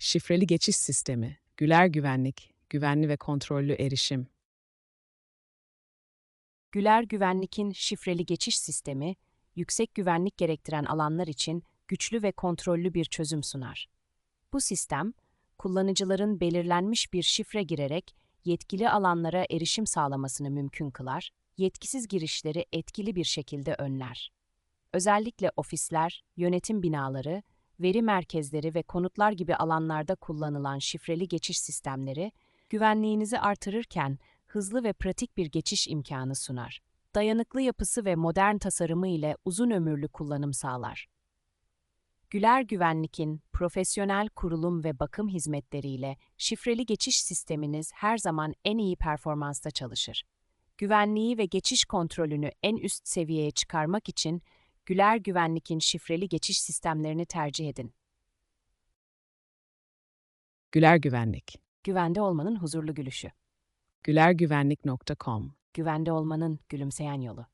şifreli geçiş sistemi, Güler Güvenlik, güvenli ve kontrollü erişim. Güler Güvenlik'in şifreli geçiş sistemi, yüksek güvenlik gerektiren alanlar için güçlü ve kontrollü bir çözüm sunar. Bu sistem, kullanıcıların belirlenmiş bir şifre girerek yetkili alanlara erişim sağlamasını mümkün kılar, yetkisiz girişleri etkili bir şekilde önler. Özellikle ofisler, yönetim binaları, veri merkezleri ve konutlar gibi alanlarda kullanılan şifreli geçiş sistemleri, güvenliğinizi artırırken hızlı ve pratik bir geçiş imkanı sunar. Dayanıklı yapısı ve modern tasarımı ile uzun ömürlü kullanım sağlar. Güler Güvenlik'in profesyonel kurulum ve bakım hizmetleriyle şifreli geçiş sisteminiz her zaman en iyi performansta çalışır. Güvenliği ve geçiş kontrolünü en üst seviyeye çıkarmak için Güler Güvenlik'in şifreli geçiş sistemlerini tercih edin. Güler Güvenlik, Güvende olmanın huzurlu gülüşü. gülergüvenlik.com Güvende olmanın gülümseyen yolu.